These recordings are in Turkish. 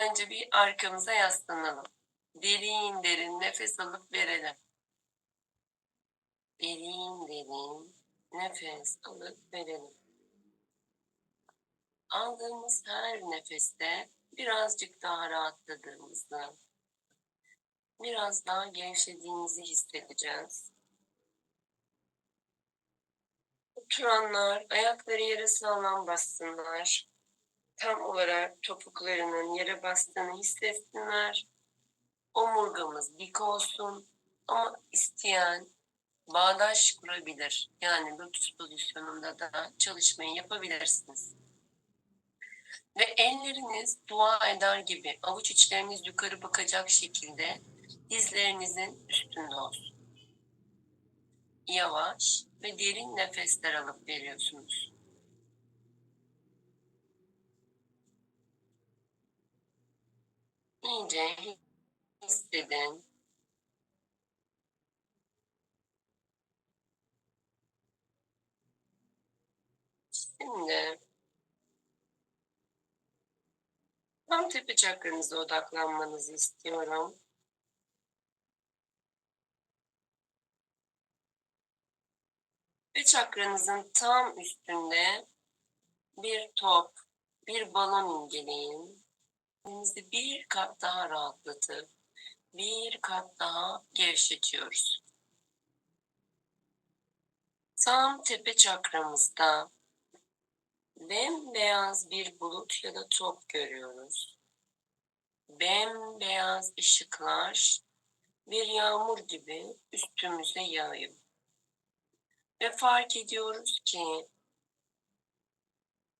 Önce bir arkamıza yaslanalım. Derin derin nefes alıp verelim. Derin derin nefes alıp verelim. Aldığımız her nefeste birazcık daha rahatladığımızda, biraz daha gevşediğimizi hissedeceğiz. Oturanlar ayakları yere sağlam bassınlar. Tam olarak topuklarının yere bastığını hissetsinler. Omurgamız dik olsun ama isteyen bağdaş kurabilir. Yani lotus pozisyonunda da çalışmayı yapabilirsiniz. Ve elleriniz dua eder gibi avuç içleriniz yukarı bakacak şekilde dizlerinizin üstünde olsun. Yavaş ve derin nefesler alıp veriyorsunuz. İyice hissedin. Şimdi tam tepe çakranıza odaklanmanızı istiyorum. Ve çakranızın tam üstünde bir top, bir balon imgeleyin. Kendinizi bir kat daha rahatlatıp bir kat daha gevşetiyoruz. Tam tepe çakramızda bembeyaz bir bulut ya da top görüyoruz. Bembeyaz ışıklar bir yağmur gibi üstümüze yağıyor. Ve fark ediyoruz ki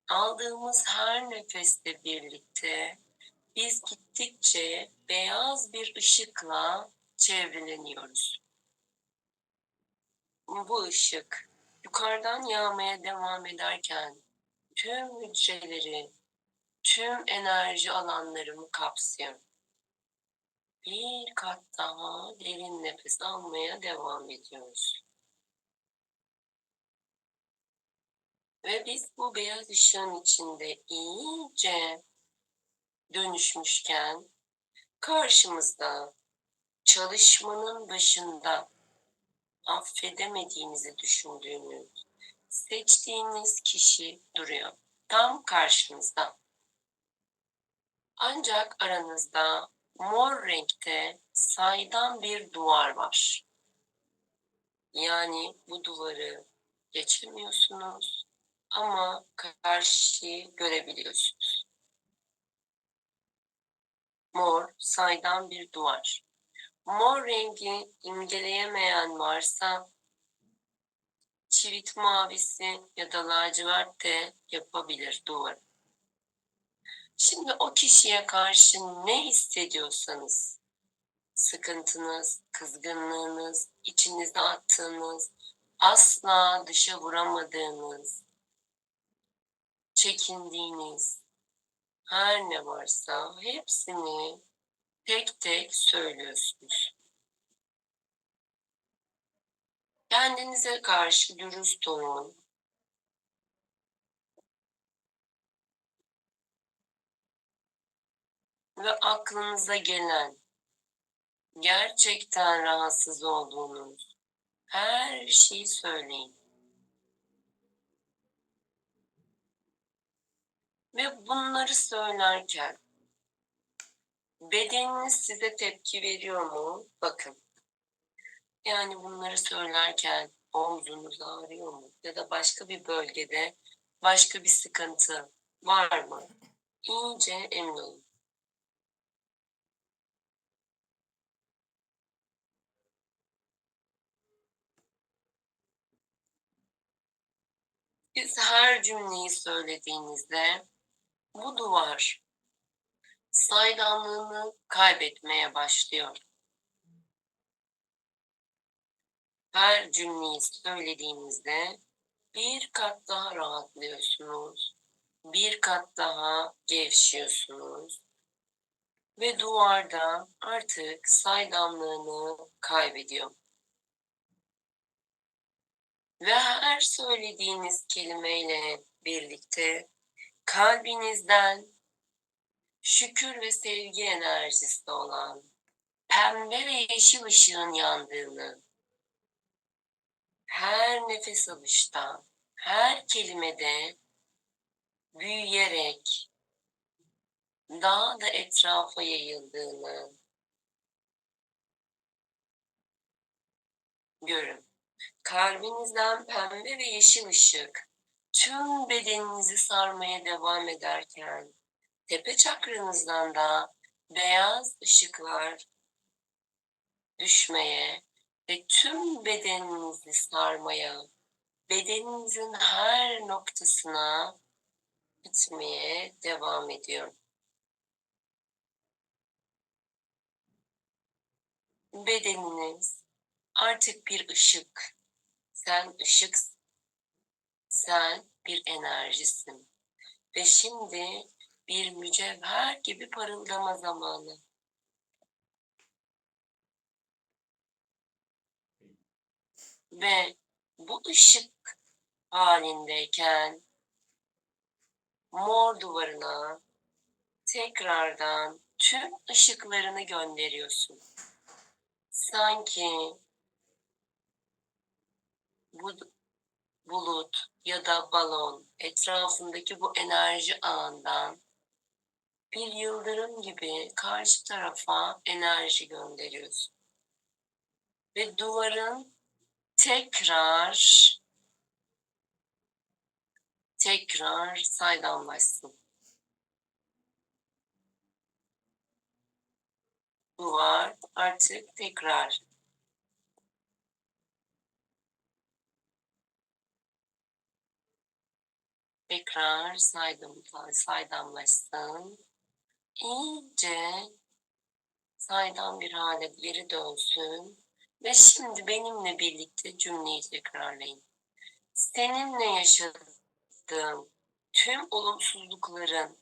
aldığımız her nefeste birlikte biz gittikçe beyaz bir ışıkla çevreleniyoruz. Bu ışık yukarıdan yağmaya devam ederken tüm hücreleri, tüm enerji alanlarımı kapsıyor. Bir kat daha derin nefes almaya devam ediyoruz. Ve biz bu beyaz ışığın içinde iyice dönüşmüşken karşımızda çalışmanın başında affedemediğinizi düşündüğünüz, seçtiğiniz kişi duruyor. Tam karşınızda. Ancak aranızda mor renkte saydam bir duvar var. Yani bu duvarı geçemiyorsunuz ama karşıyı görebiliyorsunuz. Mor saydam bir duvar. Mor rengi imgeleyemeyen varsa çivit mavisi ya da lacivert de yapabilir duvar. Şimdi o kişiye karşı ne hissediyorsanız, sıkıntınız, kızgınlığınız, içinizde attığınız, asla dışa vuramadığınız, çekindiğiniz her ne varsa hepsini tek tek söylüyorsunuz. Kendinize karşı dürüst olun. Ve aklınıza gelen gerçekten rahatsız olduğunuz her şeyi söyleyin. Ve bunları söylerken bedeniniz size tepki veriyor mu? Bakın. Yani bunları söylerken omzunuz ağrıyor mu? Ya da başka bir bölgede başka bir sıkıntı var mı? İyice emin olun. Siz her cümleyi söylediğinizde bu duvar saydamlığını kaybetmeye başlıyor. Her cümleyi söylediğinizde bir kat daha rahatlıyorsunuz. Bir kat daha gevşiyorsunuz. Ve duvarda artık saydamlığını kaybediyor. Ve her söylediğiniz kelimeyle birlikte kalbinizden şükür ve sevgi enerjisi olan pembe ve yeşil ışığın yandığını, her nefes alışta, her kelimede büyüyerek daha da etrafa yayıldığını görün. Kalbinizden pembe ve yeşil ışık tüm bedeninizi sarmaya devam ederken tepe çakranızdan da beyaz ışıklar düşmeye ve tüm bedeninizi sarmaya, bedeninizin her noktasına gitmeye devam ediyor. Bedeniniz artık bir ışık. Sen ışıksın. Sen bir enerjisin. Ve şimdi bir mücevher gibi parıldama zamanı. Ve bu ışık halindeyken mor duvarına tekrardan tüm ışıklarını gönderiyorsun. Sanki bu bulut ya da balon etrafındaki bu enerji ağından bir yıldırım gibi karşı tarafa enerji gönderiyorsun. Ve duvarın tekrar tekrar saydamlaşsın. Duvar artık tekrar tekrar saydım, saydamlaşsın. İyice saydam bir hale geri dönsün. Ve şimdi benimle birlikte cümleyi tekrarlayın. Seninle yaşadığım tüm olumsuzlukların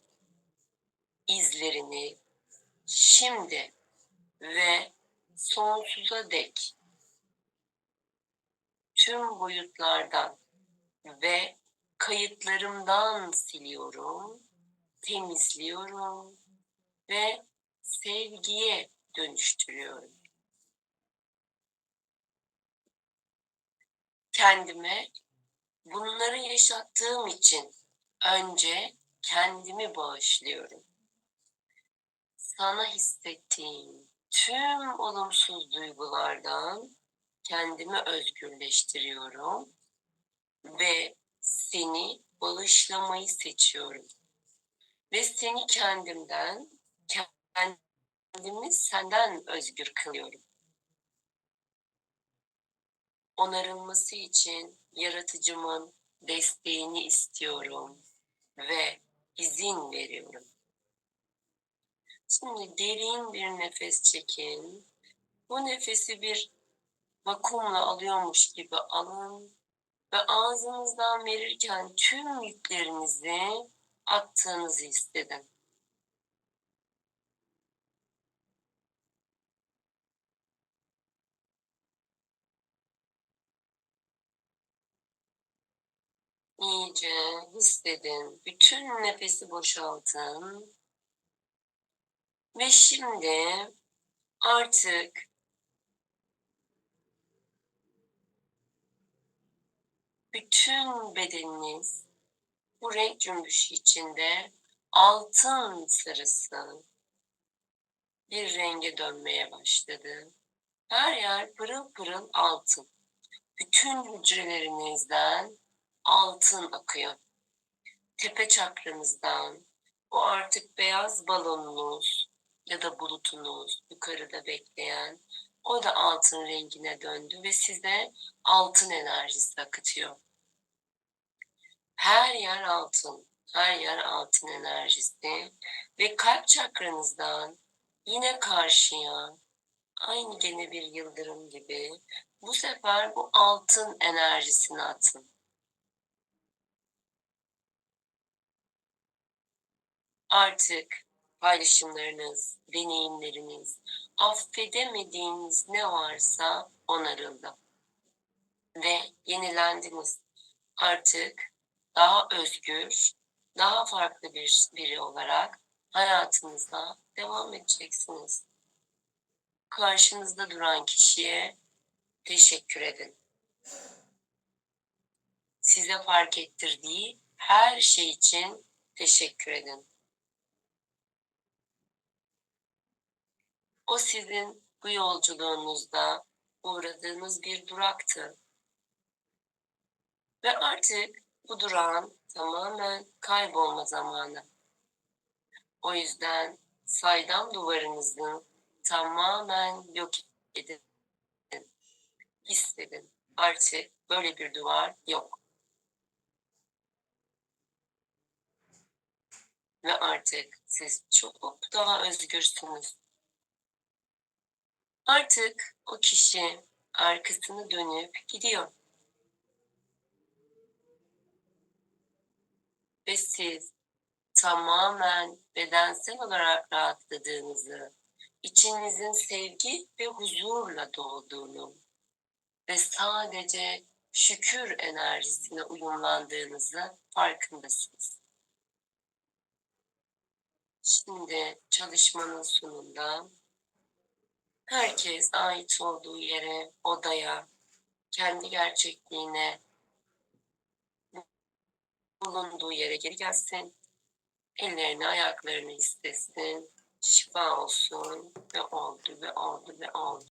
izlerini şimdi ve sonsuza dek tüm boyutlardan ve kayıtlarımdan siliyorum, temizliyorum ve sevgiye dönüştürüyorum. Kendime bunları yaşattığım için önce kendimi bağışlıyorum. Sana hissettiğim tüm olumsuz duygulardan kendimi özgürleştiriyorum ve seni bağışlamayı seçiyorum. Ve seni kendimden, kendimi senden özgür kılıyorum. Onarılması için yaratıcımın desteğini istiyorum ve izin veriyorum. Şimdi derin bir nefes çekin. Bu nefesi bir vakumla alıyormuş gibi alın ve ağzınızdan verirken tüm yüklerinizi attığınızı hissedin. İyice hissedin. Bütün nefesi boşaltın. Ve şimdi artık bütün bedeniniz bu renk cümbüşü içinde altın sarısı bir renge dönmeye başladı. Her yer pırıl pırıl altın. Bütün hücrelerinizden altın akıyor. Tepe çakranızdan o artık beyaz balonunuz ya da bulutunuz yukarıda bekleyen o da altın rengine döndü ve size altın enerjisi akıtıyor. Her yer altın, her yer altın enerjisi ve kalp çakranızdan yine karşıya aynı gene bir yıldırım gibi bu sefer bu altın enerjisini atın. Artık paylaşımlarınız, deneyimleriniz, affedemediğiniz ne varsa onarıldı. Ve yenilendiniz. Artık daha özgür, daha farklı bir biri olarak hayatınıza devam edeceksiniz. Karşınızda duran kişiye teşekkür edin. Size fark ettirdiği her şey için teşekkür edin. O sizin bu yolculuğunuzda uğradığınız bir duraktı. Ve artık bu durağın tamamen kaybolma zamanı. O yüzden saydam duvarınızı tamamen yok edin. Hissedin. Artık böyle bir duvar yok. Ve artık siz çok daha özgürsünüz. Artık o kişi arkasını dönüp gidiyor. Ve siz tamamen bedensel olarak rahatladığınızı, içinizin sevgi ve huzurla dolduğunu ve sadece şükür enerjisine uyumlandığınızı farkındasınız. Şimdi çalışmanın sonunda herkes ait olduğu yere, odaya, kendi gerçekliğine, bulunduğu yere geri gelsin. Ellerini, ayaklarını istesin. Şifa olsun ve oldu ve oldu ve oldu.